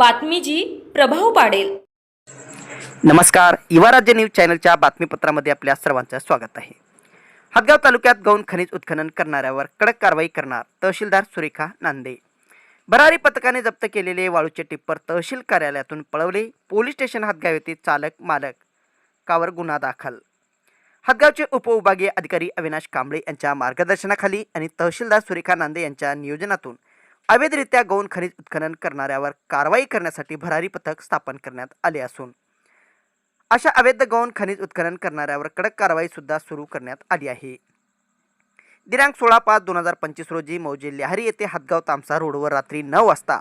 बातमी जी प्रभाव पाडेल. नमस्कार. युवा राज्य न्यूज चॅनलच्या बातमीपत्रामध्ये आपल्या सर्वांचं स्वागत आहे. हदगाव तालुक्यात गौण खनिज उत्खनन करणाऱ्यावर कडक कारवाई करणार तहसीलदार सुरेखा नांदे. भरारी पथकाने जप्त केलेले वाळूचे टिप्पर तहसील कार्यालयातून पळवले. पोलीस स्टेशन हदगाव येथे चालक मालक कावर गुन्हा दाखल. हदगावचे उपविभागीय अधिकारी अविनाश कांबळे यांच्या मार्गदर्शनाखाली आणि तहसीलदार सुरेखा नांदे यांच्या नियोजनातून अवैधरित्या गौण खनिज उत्खनन करणाऱ्यावर कारवाई करण्यासाठी भरारी पथक स्थापन करण्यात आले असून अशा अवैध गौण खनिज उत्खनन करणाऱ्यावर कडक कारवाई सुद्धा सुरू करण्यात आली आहे. दिनांक सोळा पाच दोन हजार पंचवीस रोजी मौजे लिहारी येथे हदगाव तामसा रोडवर रात्री नऊ वाजता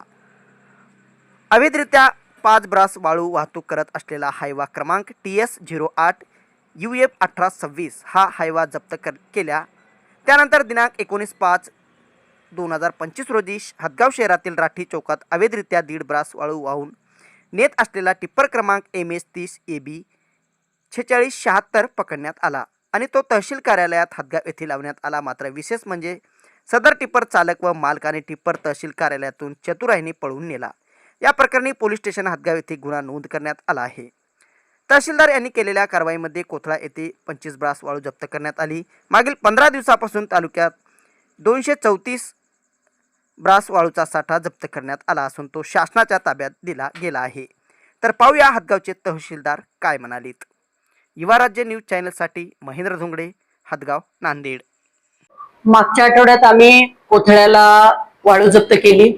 अवैधरित्या पाच ब्रास वाळू वाहतूक करत असलेला हायवा क्रमांक टी एस झिरो आठ यू एफ अठरा सव्वीस हा हायवा जप्त कर केल्या. त्यानंतर दिनांक एकोणीस पाच दोन हजार पंचवीस रोजी हदगाव शहरातील राठी चौकात अवैधरित्या दीड ब्रास वाळू वाहून नेत असलेला टिप्पर क्रमांक एम एस तीस ए बी छेचाळीस शहात्तर पकडण्यात आला आणि तो तहसील कार्यालयात हदगाव येथे लावण्यात आला. मात्र विशेष म्हणजे सदर टिप्पर चालक व मालकाने टिप्पर तहसील कार्यालयातून चतुराईने पळवून नेला. या प्रकरणी पोलीस स्टेशन हदगाव येथे गुन्हा नोंद करण्यात आला आहे. तहसीलदार यांनी केलेल्या कारवाईमध्ये कोथळा येथे पंचवीस ब्रास वाळू जप्त करण्यात आली. मागील पंधरा दिवसापासून तालुक्यात दोनशे चौतीस ब्रास वाळूचा साठा जप्त करण्यात आला असून तो शासनाच्या ताब्यात दिला गेला आहे. तर पाहूया हदगावचे तहसीलदार काय म्हणालीत. युवा राज्य न्यूज चॅनलसाठी महेंद्र धोंगडे हदगाव नांदेड. मागच्या आठवड्यात आम्ही कोथळ्याला वाळू जप्त केली.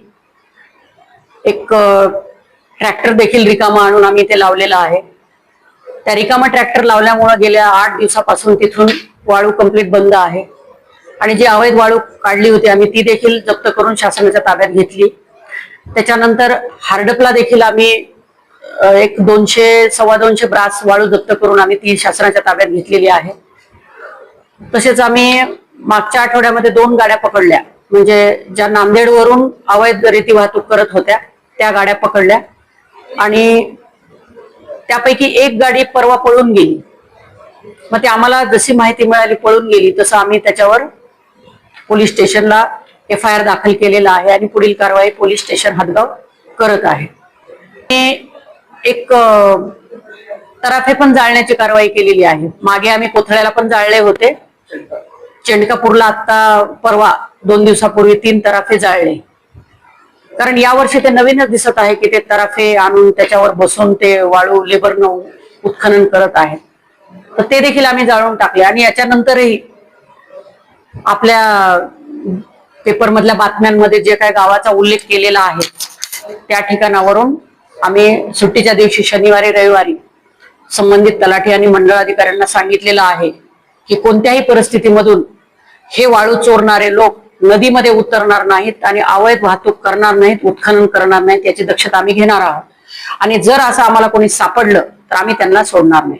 एक ट्रॅक्टर देखील रिकामा आणून आम्ही ते लावलेला आहे. त्या रिकामा ट्रॅक्टर लावल्यामुळे गेल्या आठ दिवसापासून तिथून वाळू कंप्लीट बंद आहे. आणि जी अवैध वाळू काढली होती आम्ही ती देखील जप्त करून शासनाच्या ताब्यात घेतली. त्याच्यानंतर हार्डपला देखील आम्ही एक दोनशे सव्वा दोनशे ब्रास वाळू जप्त करून आम्ही ती शासनाच्या ताब्यात घेतलेली आहे. तसेच आम्ही मागच्या आठवड्यामध्ये दोन गाड्या पकडल्या. म्हणजे ज्या नांदेडवरून अवैध रीती वाहतूक करत होत्या त्या गाड्या पकडल्या. आणि त्यापैकी एक गाडी परवा पळून गेली. मग ते आम्हाला जशी माहिती मिळाली पळून गेली तसं आम्ही त्याच्यावर पोलीस स्टेशनला एफ आय आर दाखल केलेला आहे आणि पुढील कारवाई पोलीस स्टेशन हदगाव करत आहे. एक तराफे पण जाळण्याची कारवाई केलेली आहे. मागे आम्ही कोथळ्याला पण जाळले होते. चेंडकापूरला आता परवा दोन दिवसापूर्वी तीन तराफे जाळले. कारण यावर्षी ते नवीनच दिसत आहे की ते तराफे आणून त्याच्यावर बसून ते वाळू लेबरनं उत्खनन करत आहेत. तर ते देखील आम्ही जाळून टाकले आणि याच्यानंतरही आपल्या पेपरमधल्या बातम्यांमध्ये जे काही गावाचा उल्लेख केलेला आहे त्या ठिकाणावरून आम्ही सुट्टीच्या दिवशी शनिवारी रविवारी संबंधित तलाठी आणि मंडळ अधिकाऱ्यांना सांगितलेलं आहे की कोणत्याही परिस्थितीमधून हे वाळू चोरणारे लोक नदीमध्ये उतरणार नाहीत आणि अवैध वाहतूक करणार नाहीत उत्खनन करणार नाहीत याची दक्षता आम्ही घेणार आहोत. आणि जर असं आम्हाला कोणी सापडलं तर आम्ही त्यांना सोडणार नाही.